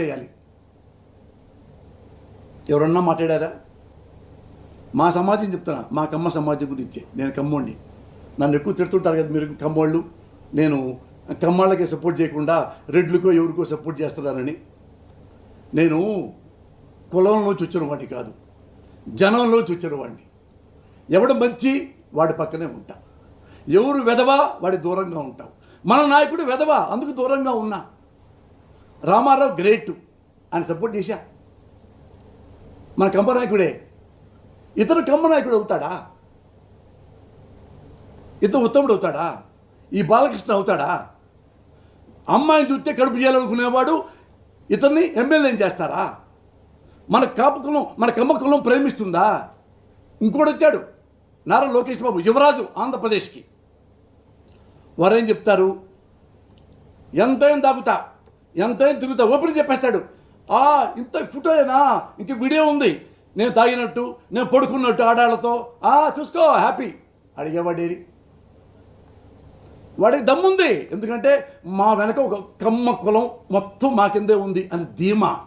చేయాలి. ఎవరన్నా మాట్లాడారా? మా సమాజం చెప్తున్నా మా కమ్మ సమాజం గురించి. నేను కమ్మోండి నన్ను ఎక్కువ తిడుతుంటారు కదా మీరు కమ్మోళ్ళు. నేను కమ్మాళ్ళకే సపోర్ట్ చేయకుండా రెడ్లకో ఎవరికో సపోర్ట్ చేస్తున్నారని. నేను కులంలోంచి వచ్చిన వాడిని కాదు. జనంలోంచి వచ్చిన వాడిని ఎవడు మంచి వాడి పక్కనే ఉంటా. ఎవరు వెధవా వాడి దూరంగా ఉంటాం. మన నాయకుడు వెధవా అందుకు దూరంగా ఉన్నా. రామారావు గ్రేట్ అని సపోర్ట్ చేశా. మన కంబనాయకుడే. ఇతను కంబనాయకుడు అవుతాడా? ఇతను ఉత్తముడు అవుతాడా? ఈ బాలకృష్ణ అవుతాడా? అమ్మాయిని చూస్తే కడుపు చేయాలనుకునేవాడు ఇతన్ని ఎమ్మెల్యేని చేస్తారా? మన కాపు కులం మన కమ్మ కులం ప్రేమిస్తుందా? ఇంకోటి వచ్చాడు నారా లోకేష్ బాబు యువరాజు ఆంధ్రప్రదేశ్కి. వారేం చెప్తారు? ఎంతైనా దాగుతా. ఎంతైనా తిరుగుతా ఓపెన్ చెప్పేస్తాడు. ఆ ఇంత ఫోటోయేనా ఇంక వీడియో ఉంది. నేను తాగినట్టు నేను పడుకున్నట్టు ఆడాళ్ళతో. ఆ చూసుకో హ్యాపీ. అడిగేవాడేరి వాడికి దమ్ముంది. ఎందుకంటే మా వెనక ఒక కమ్మ కులం మొత్తం మా కిందే ఉంది అని ధీమా.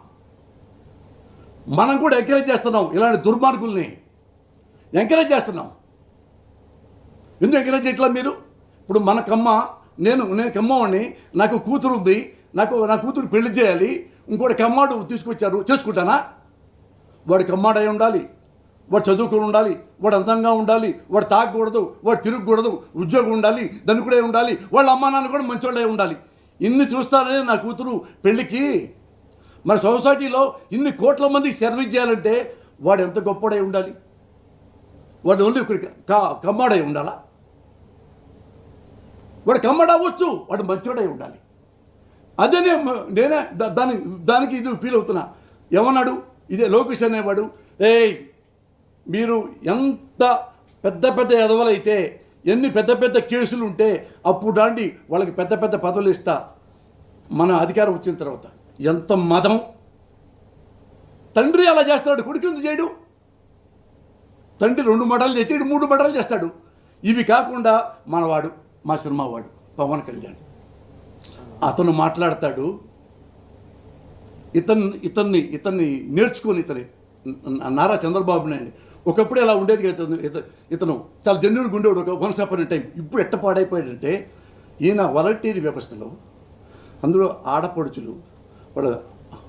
మనం కూడా ఎంకరేజ్ చేస్తున్నాం ఇలాంటి దుర్మార్గుల్ని. ఎంకరేజ్ చేస్తున్నాం. ఎందుకు ఎంకరేజ్ చేయట్లా మీరు? ఇప్పుడు మన కమ్మ నేను నేను కమ్మవాడిని నాకు కూతురు ఉంది నాకు నా కూతురు పెళ్ళి చేయాలి. ఇంకోటి కమ్మాడు తీసుకొచ్చారు. చేసుకుంటానా? వాడు కమ్మాడై ఉండాలి. వాడు చదువుకుని ఉండాలి. వాడు అందంగా ఉండాలి. వాడు తాగకూడదు. వాడు తిరగకూడదు. ఉద్యోగం ఉండాలి. ధనుకుడే ఉండాలి. వాళ్ళ అమ్మా నాన్న కూడా మంచోళ్ళే ఉండాలి. ఇన్ని చూస్తారనే నా కూతురు పెళ్ళికి మన సొసైటీలో ఇన్ని కోట్ల మందికి సర్వీస్ చేయాలంటే వాడు ఎంత గొప్పడై ఉండాలి? వాడు ఓన్లీ ఒకరికి కా కమ్మాడై ఉండాలా? వాడు కమ్మడ అవ్వచ్చు. వాడు మంచోడై ఉండాలి. అదే నేనే దాని దానికి ఇది ఫీల్ అవుతున్నా. ఏమన్నాడు? ఇదే లోకేష్ అనేవాడు ఏయ్ మీరు ఎంత పెద్ద పెద్ద ఎదవలైతే ఎన్ని పెద్ద పెద్ద కేసులు ఉంటే అప్పుడు దాండి వాళ్ళకి పెద్ద పెద్ద పదవులు ఇస్తా. మన అధికారం వచ్చిన తర్వాత. ఎంత మదం. తండ్రి అలా చేస్తాడు కొడుకు ఎందుకు చేయడు? తండ్రి రెండు మడలు చేస్తాడు మూడు మడలు చేస్తాడు. ఇవి కాకుండా మనవాడు మా సినిమా వాడు పవన్ కళ్యాణ్. అతను మాట్లాడతాడు. ఇతన్ని ఇతన్ని ఇతన్ని నేర్చుకొని ఇతని నారా చంద్రబాబు నాయుడు ఒకప్పుడు ఇలా ఉండేది ఇతను ఇతను. చాలా జెన్యున్గా ఉండేవాడు ఒక వన్స్ అపాన్ టైం ఇప్పుడు ఎట్ట పాడైపోయాడంటే ఈయన వాలంటీర్ వ్యవస్థలో అందులో ఆడపడుచులు వాడు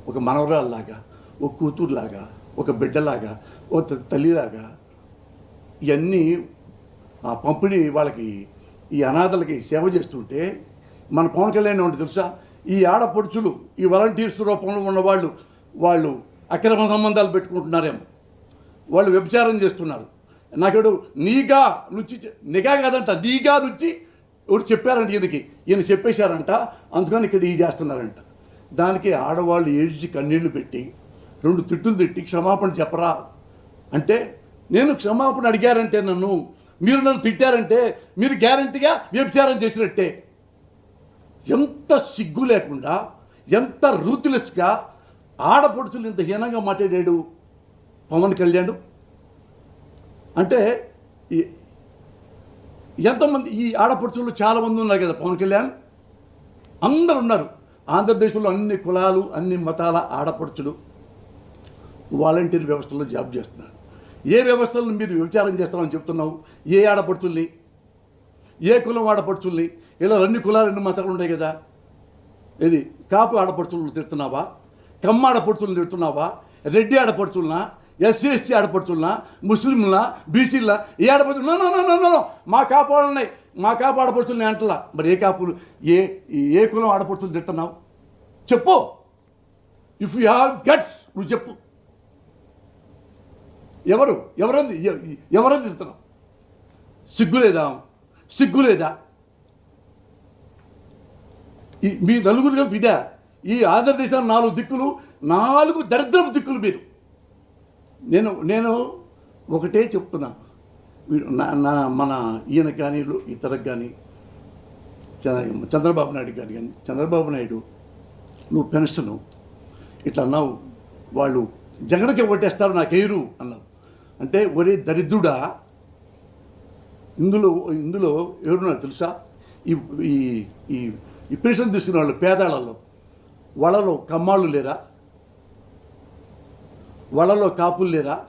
ఒక మనవరాల్లాగా ఒక కూతురులాగా ఒక బిడ్డలాగా ఒక తల్లిలాగా ఇవన్నీ ఆ పంపిణీ వాళ్ళకి ఈ అనాథలకి సేవ చేస్తుంటే మన పవన్ కళ్యాణ్ ఉంటే తెలుసా? ఈ ఆడపడుచులు ఈ వాలంటీర్స్ రూపంలో ఉన్నవాళ్ళు వాళ్ళు అక్రమ సంబంధాలు పెట్టుకుంటున్నారేమో. వాళ్ళు వ్యభిచారం చేస్తున్నారు. నాకేడు నీగా నుంచి నిఘా కాదంట నీగా నుంచి ఎవరు చెప్పారంట ఈయనకి. ఈయన చెప్పేశారంట అందుకని ఇక్కడ ఈ చేస్తున్నారంట. దానికి ఆడవాళ్ళు ఏడ్చి కన్నీళ్ళు పెట్టి రెండు తిట్టులు తిట్టి క్షమాపణ చెప్పరా? అంటే నేను క్షమాపణ అడిగారంటే నన్ను మీరు నన్ను తిట్టారంటే మీరు గ్యారంటీగా వ్యభిచారం చేసినట్టే. ఎంత సిగ్గు లేకుండా ఎంత రూత్లెస్గా ఆడపడుచులు ఇంత హీనంగా మాట్లాడాడు పవన్ కళ్యాణ్. అంటే ఈ- ఎంతమంది ఈ ఆడపడుచులు చాలామంది ఉన్నారు కదా పవన్ కళ్యాణ్. అందరు ఉన్నారు ఆంధ్రదేశంలో అన్ని కులాలు అన్ని మతాల ఆడపడుచులు వాలంటీర్ వ్యవస్థలో జాబ్ చేస్తున్నారు. ఏ వ్యవస్థలను మీరు విచారం చేస్తామని చెప్తున్నావు? ఏ ఆడపడుచుల్ని? ఏ కులం ఆడపడుచుల్ని? ఇలా రెండు కులాలు రెండు మతాలు ఉన్నాయి కదా. ఇది కాపు ఆడపడుచులను తిడుతున్నావా? కమ్మ ఆడపడుచులను తిడుతున్నావా? రెడ్డి ఆడపడుచులనా? ఎస్సీ ఎస్టీ ఆడపడుచులనా? ముస్లింలా? బీసీలా? ఏ ఆడపడుచున్నా మా కాపు ఉన్నాయి మా కాపు ఆడపడుచులని అంటలా. మరి ఏ కాపులు? ఏ ఏ కులం ఆడపడుచులు తిడుతున్నావు? చెప్పు. ఇఫ్ యూ హ్యావ్ గట్స్ నువ్వు చెప్పు. ఎవరు? ఎవరంది ఎవరని తిడుతున్నావు? సిగ్గు లేదా? సిగ్గు లేదా? ఈ మీ నలుగురు ఇదే. ఈ ఆంధ్రదేశం నాలుగు దిక్కులు నాలుగు దరిద్రపు దిక్కులు మీరు. నేను నేను ఒకటే చెప్తున్నా. నా- నా మన ఈయనకు కానీ ఇతరకు కానీ చ- చంద్రబాబు నాయుడు గారు కానీ చంద్రబాబు నాయుడు నువ్వు పెన్షను ఇట్లా అన్నావు. వాళ్ళు జగన్కి ఓటేస్తారు నాకు ఎయిరు అన్నావు. అంటే ఒరే దరిద్రుడా ఇందులో ఇందులో ఎవరున్నారు తెలుసా? ఈ ఈ ఈ పెన్షన్ తీసుకునే వాళ్ళు పేదాళ్ళలో. వాళ్ళలో కమ్మాళ్ళు లేరా? వాళ్ళలో కాపులు లేరా?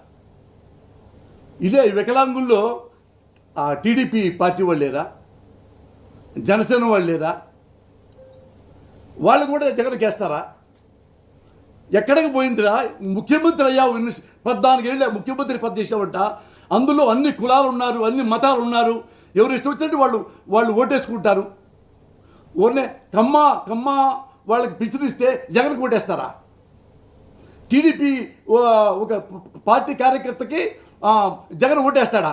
ఇదే వికలాంగుల్లో ఆ టీడీపీ పార్టీ వాళ్ళు లేరా? జనసేన వాళ్ళు లేరా? వాళ్ళు కూడా జగన్కి ఎక్కడికి పోయిందిరా? ముఖ్యమంత్రి అయ్యావు ఇన్ని పద్నాలుగేళ్ళ ముఖ్యమంత్రి పది చేసావంట అందులో అన్ని కులాలు ఉన్నారు అన్ని మతాలు ఉన్నారు ఎవరు ఇష్టం వచ్చినట్టు వాళ్ళు వాళ్ళు ఓటేసుకుంటారు. ఓనే కమ్మ కమ్మ వాళ్ళకి పిచ్చినిస్తే జగన్కి ఓటేస్తారా? టీడీపీ ఒక పార్టీ కార్యకర్తకి జగన్ ఓటేస్తాడా?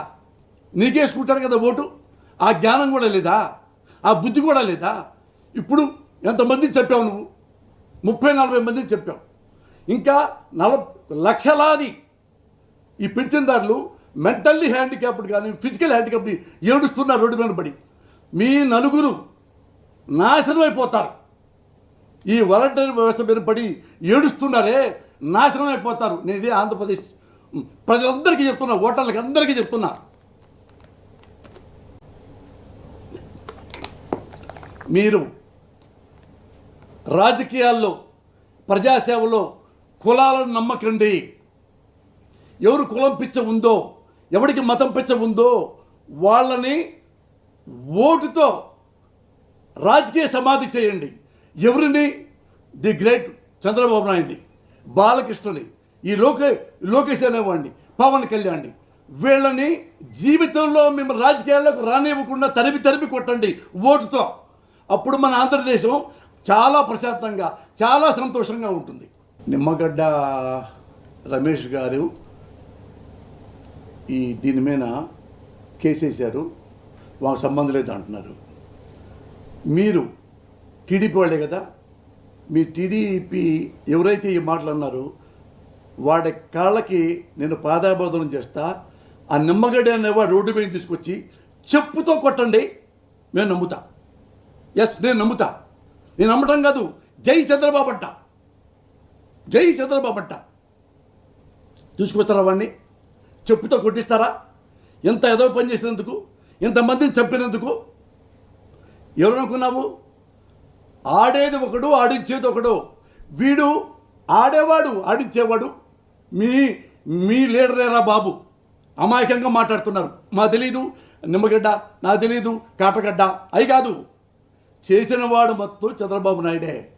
నీకేసుకుంటాడు కదా ఓటు. ఆ జ్ఞానం కూడా లేదా? ఆ బుద్ధి కూడా లేదా? ఇప్పుడు ఎంతమందిని చెప్పావు నువ్వు? ముప్పై నలభై మందిని చెప్పావు. ఇంకా నల లక్షలాది ఈ పింఛన్దారులు మెంటల్లీ హ్యాండిక్యాప్డ్ కానీ ఫిజికల్ హ్యాండిక్యాప్డ్ ఏడుస్తున్నారు రోడ్డు మీద పడి. మీ నలుగురు నాశనం అయిపోతారు. ఈ వాలంటీర్ వ్యవస్థ మీద పడి ఏడుస్తున్నారే నాశనం అయిపోతారు. నేను ఇదే ఆంధ్రప్రదేశ్ ప్రజలందరికీ చెప్తున్నా ఓటర్లకి అందరికీ చెప్తున్నా. మీరు రాజకీయాల్లో ప్రజాసేవలో కులాలను నమ్మకండి. ఎవరు కులం పిచ్చ ఉందో ఎవరికి మతం పిచ్చ ఉందో వాళ్ళని ఓటుతో రాజకీయ సమాధి చేయండి. ఎవరిని? ది గ్రేట్ చంద్రబాబు నాయుడిని బాలకృష్ణని ఈ లోకే లోకేష్ అనేవాడిని పవన్ కళ్యాణ్ని. వీళ్ళని జీవితంలో మేము రాజకీయాల్లోకి రానివ్వకుండా తరిమి తరిమి కొట్టండి ఓటుతో. అప్పుడు మన ఆంధ్రదేశం చాలా ప్రశాంతంగా చాలా సంతోషంగా ఉంటుంది. నిమ్మగడ్డ రమేష్ గారు ఈ దీని మీద కేసేశారు మాకు సంబంధం లేదు అంటున్నారు. మీరు టీడీపీ వాళ్ళే కదా? మీ టీడీపీ ఎవరైతే ఈ మాటలు అన్నారో వాడి కాళ్ళకి నేను పాదాబోధనం చేస్తా. ఆ నిమ్మగడ్డ అనేవాడు రోడ్డు మీద తీసుకొచ్చి చెప్పుతో కొట్టండి నేను నమ్ముతా. ఎస్ నేను నమ్ముతా. నేను నమ్మటం కాదు జై చంద్రబాబు అంట. జై చంద్రబాబు అంట. తీసుకొస్తారా వాడిని? చెప్పుతో కొట్టిస్తారా? ఎంత ఏదో పని చేసినందుకు ఎంతమందిని చంపినందుకు? ఎవరనుకున్నావు? ఆడేది ఒకడు ఆడించేది ఒకడు. వీడు ఆడేవాడు ఆడించేవాడు. మీ మీ లీడరేరా బాబు. అమాయకంగా మాట్లాడుతున్నారు. మా తెలీదు. నిమ్మగడ్డ నాకు తెలీదు. కాటగడ్డ. అయి కాదు. చేసిన వాడు మొత్తం చంద్రబాబు నాయుడే.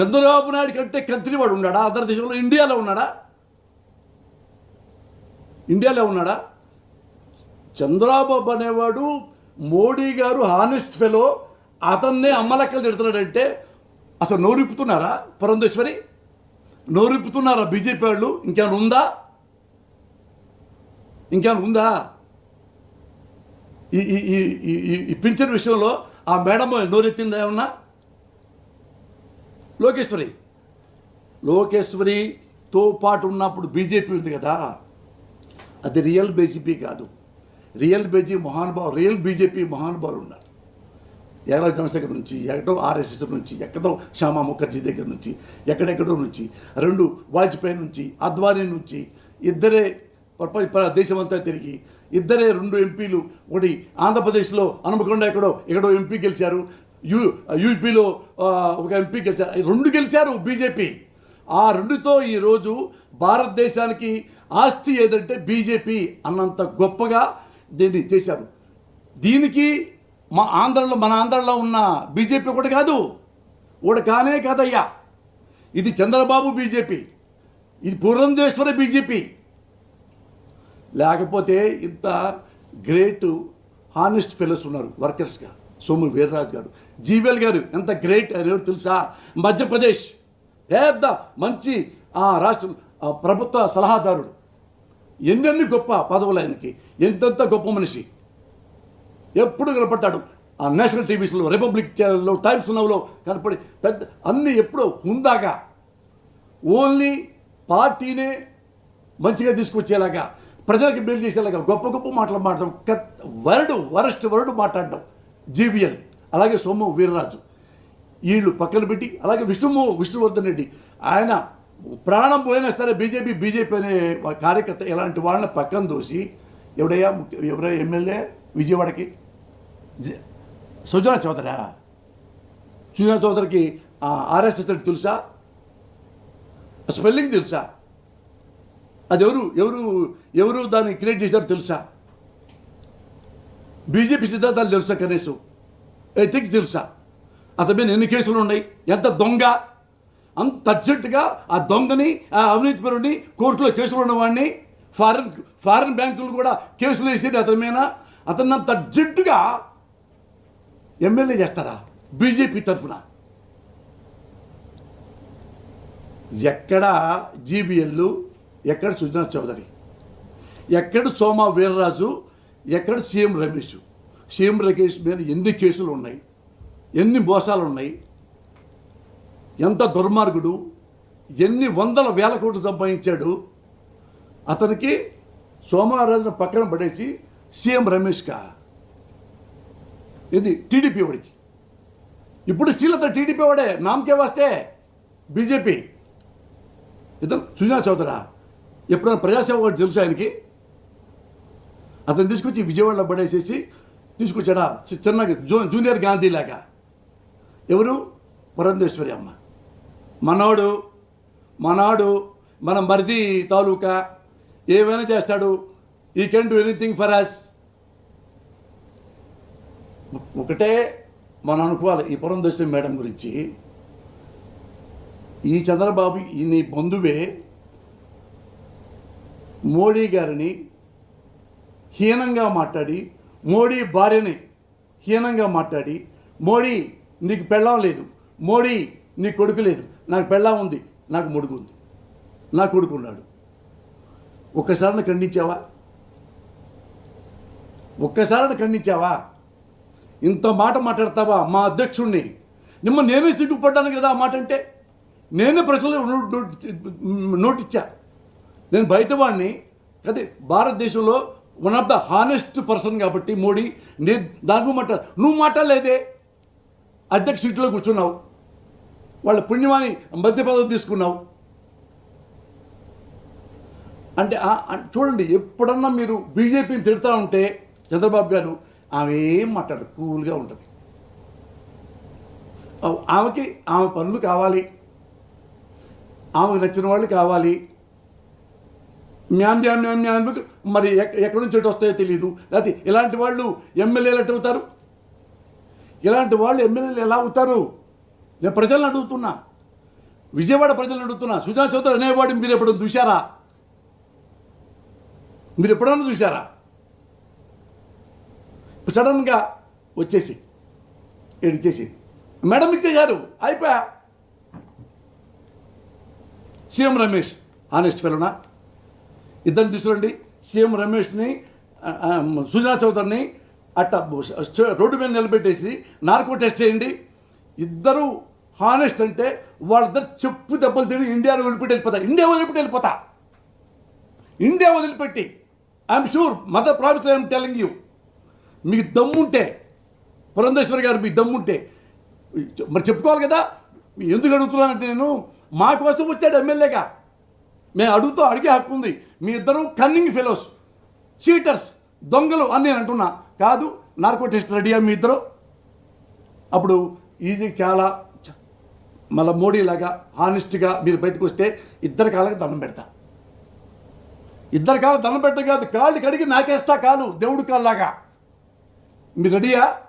చంద్రబాబు నాయుడు కంటే కంత్రివాడు ఉన్నాడా? ఆంధ్ర దేశంలో ఇండియాలో ఉన్నాడా? ఇండియాలో ఉన్నాడా? చంద్రబాబు అనేవాడు మోడీ గారు హానెస్ట్ ఫెలో అతన్నే అమ్మలక్కలు తిడుతున్నాడంటే అసలు నోరిప్పుతున్నారా పురంధేశ్వరి? నోరిప్పుతున్నారా బీజేపీ వాళ్ళు? ఇంకేమైనా ఉందా? ఇంకేమైనా ఉందా? ఈ- ఈ ఈ పింఛన్ విషయంలో ఆ మేడం నోరెత్తిందా ఏమన్నా? లోకేశ్వరి. లోకేశ్వరితో పాటు ఉన్నప్పుడు బీజేపీ ఉంది కదా. అది రియల్ బీజేపీ కాదు. రియల్ బీజీ మహానుభావు రియల్ బీజేపీ మహానుభావులు ఉన్నారు ఎక్కడో చంద్రశేఖర్ నుంచి ఎక్కడో ఆర్ఎస్ఎస్ నుంచి ఎక్కడో శ్యామా ముఖర్జీ దగ్గర నుంచి ఎక్కడెక్కడో నుంచి రెండు వాజ్పేయి నుంచి అద్వానీ నుంచి ఇద్దరే ప్రపంచ దేశమంతా తిరిగి ఇద్దరే రెండు ఎంపీలు ఒకటి ఆంధ్రప్రదేశ్లో అనుమకొండ ఎక్కడో ఎక్కడో ఎంపీ గెలిచారు యూ యూపీలో ఒక ఎంపీ గెలిచారు రెండు గెలిచారు బీజేపీ. ఆ రెండుతో ఈరోజు భారతదేశానికి ఆస్తి ఏదంటే బీజేపీ అన్నంత గొప్పగా దీన్ని చేశారు. దీనికి మా ఆంధ్రలో మన ఆంధ్రలో ఉన్న బీజేపీ ఒకటి కాదు. ఒకటి కానే కాదయ్యా. ఇది చంద్రబాబు బీజేపీ. ఇది పురంధేశ్వర బీజేపీ. లేకపోతే ఇంత గ్రేట్ హానెస్ట్ ఫెలోస్ ఉన్నారు వర్కర్స్గా సోము వీర్రాజు గారు. జీవెల్ గారు ఎంత గ్రేట్ అనేవారు తెలుసా? మధ్యప్రదేశ్. పెద్ద మంచి ఆ రాష్ట్ర ప్రభుత్వ సలహాదారుడు. ఎన్నెన్ని గొప్ప పదవులు ఆయనకి ఎంతెంత గొప్ప మనిషి. ఎప్పుడు కనపడతాడు ఆ నేషనల్ టీవీస్లో రిపబ్లిక్ ఛానల్లో టైమ్స్ నవ్లో కనపడి పెద్ద అన్ని ఎప్పుడో హుందాగా ఓన్లీ పార్టీనే మంచిగా తీసుకొచ్చేలాగా ప్రజలకు మేలు చేసేలాగా గొప్ప గొప్ప మాటలు మాట్లాడడం వరడు వరస్ట్ వరుడు మాట్లాడడం జీవిఎల్ అలాగే సోము వీర్రాజు. వీళ్ళు పక్కన పెట్టి అలాగే విష్ణుము విష్ణువర్ధన్ రెడ్డి ఆయన ప్రాణం పోయినా సరే బీజేపీ బీజేపీ అనే కార్యకర్త ఇలాంటి వాళ్ళని పక్కన దోసి ఎవడయ్యా ముఖ్య- ఎవరో ఎమ్మెల్యే విజయవాడకి? సుజనా చౌదరా? సుజనా చౌదరికి ఆర్ఎస్ఎస్ అంటే తెలుసా? స్పెల్లింగ్ తెలుసా? అది ఎవరు ఎవరు ఎవరు దాన్ని క్రియేట్ చేశారో తెలుసా? బీజేపీ సిద్ధాంతాలు తెలుసా కనీసం? ఎథిక్స్ తెలుసా? అతని మీద ఎన్ని కేసులు ఉన్నాయి? ఎంత దొంగ? అంత అర్జెంటుగా ఆ దొంగని ఆ అవినీతి పరుడిని కోర్టులో కేసులు ఉన్నవాడిని ఫారిన్ ఫారిన్ బ్యాంకులు కూడా కేసులు వేసి అతని మీద. అతను అంత అర్జెంటుగా ఎమ్మెల్యే చేస్తారా? బీజేపీ తరఫున. ఎక్కడ జీబీఎల్ ఎక్కడ సుజనా చౌదరి ఎక్కడ సోమా వీర్రాజు ఎక్కడ సీఎం రమేష్. సీఎం రమేష్ మీద ఎన్ని కేసులు ఉన్నాయి? ఎన్ని మోసాలు ఉన్నాయి? ఎంత దుర్మార్గుడు ఎన్ని వందల వేల కోట్లు సంపాదించాడు. అతనికి సోమవారాజును పక్కన పడేసి సీఎం రమేష్కా ఇది టీడీపీ వాడికి. ఇప్పుడు శ్రీలత టీడీపీ వాడే నామకే వస్తే బీజేపీ. ఇతను సుజనా చౌదరా ఎప్పుడైనా ప్రజాసేవ వాడు తెలుసు ఆయనకి? అతను తీసుకొచ్చి విజయవాడలో పడేసేసి తీసుకొచ్చాడా? చిన్న చిన్నగా జూ జూనియర్ గాంధీ లాగా ఎవరు? పరంధేశ్వరి అమ్మ. మనోడు మనాడు మన మరిది తాలూకా ఏమైనా చేస్తాడు? ఈ can do anything for us ఒకటే మనం అనుకోవాలి ఈ పురంధేశ్వరి మేడం గురించి. ఈ చంద్రబాబు ఈ నీ బంధువే మోడీ గారిని హీనంగా మాట్లాడి మోడీ భార్యని హీనంగా మాట్లాడి మోడీ నీకు పెళ్ళం లేదు మోడీ నీ కొడుకు లేదు. నాకు పెళ్ళం ఉంది. నాకు ముడుగు ఉంది. నా కొడుకు ఉన్నాడు. ఒక్కసారిని ఖండించావా? ఒక్కసారిని ఖండించావా? ఇంత మాట మాట్లాడతావా మా అధ్యక్షుణ్ణి? నిమ్మ నేనే సిగ్గుపడ్డాను కదా ఆ మాట అంటే? నేనే ప్రశ్నలు నోట్ నోట్- నోటిచ్చా? నేను బయట వాడిని అదే భారతదేశంలో one of the honest person కాబట్టి మోడీ నేను దాని మాట్లా నువ్వు మాట్లాడలేదే. అధ్యక్ష సీట్లో కూర్చున్నావు. వాళ్ళ పుణ్యమాని మధ్య పదవి తీసుకున్నావు. అంటే చూడండి ఎప్పుడన్నా మీరు బీజేపీని తిడతా ఉంటే చంద్రబాబు గారు ఆమె ఏం మాట్లాడదు కూల్గా ఉంటుంది. ఆమెకి ఆమె పనులు కావాలి. ఆమెకు నచ్చిన వాళ్ళు కావాలి. మ్యామ్ మ్యామ్ మ్యామ్ మ్యామ్ మరి ఎక్కడి నుంచి ఎటు వస్తాయో తెలియదు లేకపోతే ఇలాంటి వాళ్ళు ఎమ్మెల్యేలు ఎటు అవుతారు? ఇలాంటి వాళ్ళు ఎమ్మెల్యేలు ఎలా అవుతారు? నేను ప్రజలను అడుగుతున్నా. విజయవాడ ప్రజలను అడుగుతున్నా. సుజనా చౌదరి అనేవాడు మీరు ఎప్పుడు చూశారా? మీరు ఎప్పుడన్నా చూశారా? సడన్గా వచ్చేసి ఇచ్చేసి మేడం ఇచ్చేశారు అయిపోయా? సీఎం రమేష్ ఆనెస్ట్ ఫెలోనా ఇద్దరిని తీసుకురండి. సీఎం రమేష్ని సుజనా చౌదరిని అట్ట రోడ్డు మీద నిలబెట్టేసి నార్కో టెస్ట్ చేయండి. ఇద్దరు హానెస్ట్ అంటే వాళ్ళిద్దరు చెప్పు దెబ్బలు తిని ఇండియాను వదిలిపెట్టి వెళ్ళిపోతా ఇండియా వదిలిపెట్టి వెళ్ళిపోతా. ఇండియా వదిలిపెట్టి. I'm sure mother promise I'm telling you మీకు దమ్ముంటే పురంధేశ్వరి గారు మీకు దమ్ముంటే మరి చెప్పుకోవాలి కదా? ఎందుకు అడుగుతున్నానంటే నేను మా కోసం వచ్చాడు ఎమ్మెల్యేగా. మేము అడుగుతూ అడిగే హక్కు ఉంది. మీ ఇద్దరు కన్నింగ్ ఫెలోస్ చీటర్స్ దొంగలు అని నేను అంటున్నా. కాదు నార్కో టెస్ట్ రెడీయా మీ ఇద్దరు? అప్పుడు ఈజీ చాలా మళ్ళీ మోడీలాగా హానెస్ట్గా మీరు బయటకు వస్తే ఇద్దరు కాళ్ళకి దండం పెడతా. ఇద్దరు కాళ్ళు దండం పెట్టడం కాదు కాళ్ళు కడిగి నాకేస్తా కాలు దేవుడి కాళ్ళలాగా. మీరు రెడీయా?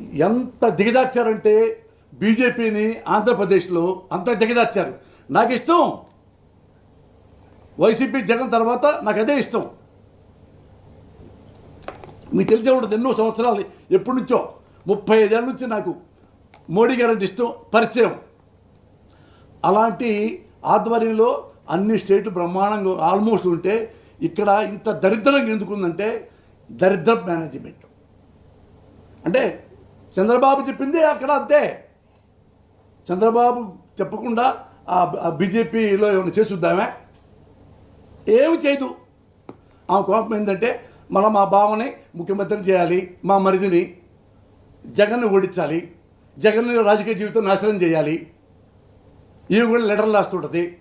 ఎంత దిగజార్చారంటే బీజేపీని ఆంధ్రప్రదేశ్లో అంత దిగజార్చారు. నాకు ఇష్టం. వైసీపీ జగన్ తర్వాత నాకు అదే ఇష్టం. మీకు తెలిసే ఉంటుంది ఎన్నో సంవత్సరాలు ఎప్పటి నుంచో. ముప్పై ఐదేళ్ళ నుంచి నాకు మోడీ గారు అంటే ఇష్టం పరిచయం. అలాంటి ఆధ్వర్యంలో అన్ని స్టేట్లు బ్రహ్మాండంగా ఆల్మోస్ట్ ఉంటే ఇక్కడ ఇంత దరిద్రంగా ఎందుకుందంటే దరిద్ర మేనేజ్మెంట్. అంటే చంద్రబాబు చెప్పింది అక్కడ అంతే. చంద్రబాబు చెప్పకుండా ఆ బీజేపీలో ఏమైనా చేసుద్దామే? ఏమి చేయదు. ఆమె కోపం ఏంటంటే మనం మా బావని ముఖ్యమంత్రిని చేయాలి మా మరిదిని. జగన్ను ఓడించాలి జగన్ రాజకీయ జీవితం నాశనం చేయాలి. ఇవి కూడా లెటర్లు రాస్తుంటుంది.